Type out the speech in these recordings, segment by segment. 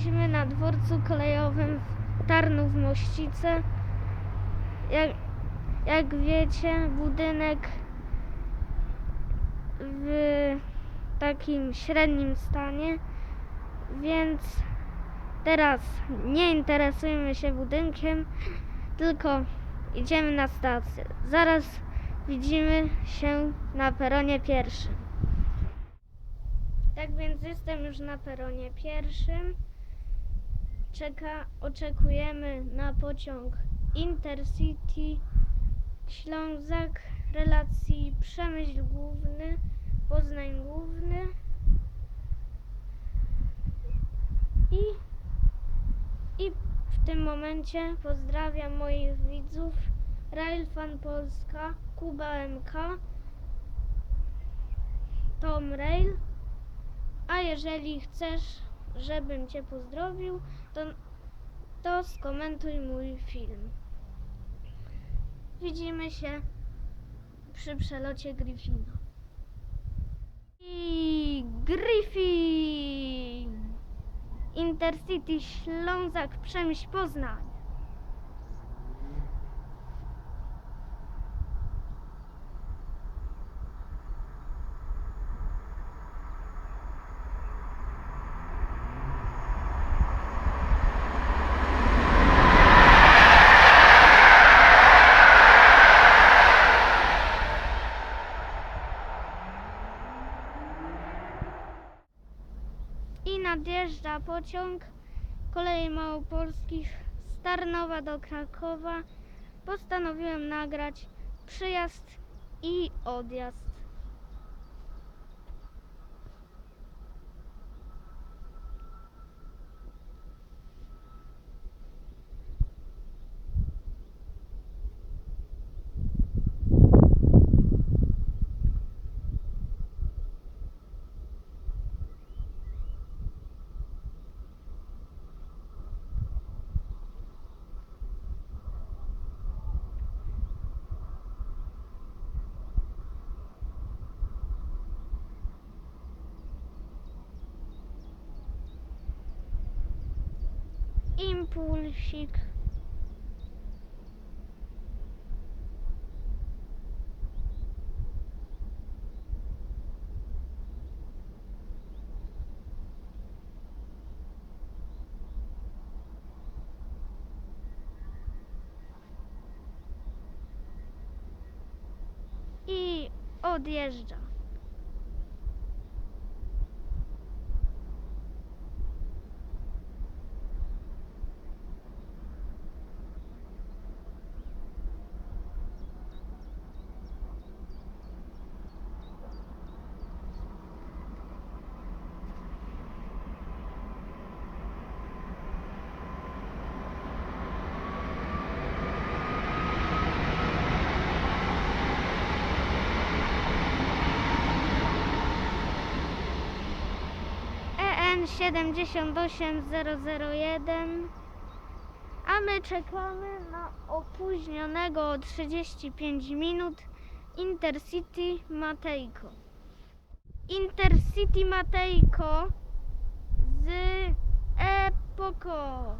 Jesteśmy na dworcu kolejowym w Tarnów-Mościce. Jak, jak wiecie, budynek w takim średnim stanie, więc teraz nie interesujemy się budynkiem, tylko idziemy na stację. Zaraz widzimy się na peronie pierwszym. Tak więc jestem już na peronie pierwszym. Czeka, oczekujemy na pociąg Intercity Ślązak relacji Przemyśl Główny, Poznań Główny i, i w tym momencie pozdrawiam moich widzów Railfan Polska, Kuba MK, Tom Rail. A jeżeli chcesz, żebym Cię pozdrowił, to, to skomentuj mój film. Widzimy się przy przelocie Griffina. I Griffin! Intercity Ślązak Przemyśl Poznań. I pociąg kolei małopolskich z Tarnowa do Krakowa. Postanowiłem nagrać przyjazd i odjazd. Impulsik. I odjeżdża. EN 78001 a my czekamy na opóźnionego o 35 minut Intercity Matejko. Intercity Matejko z Epoko.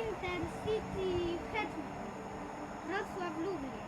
Intercity Hetman. Wrocław Lublin.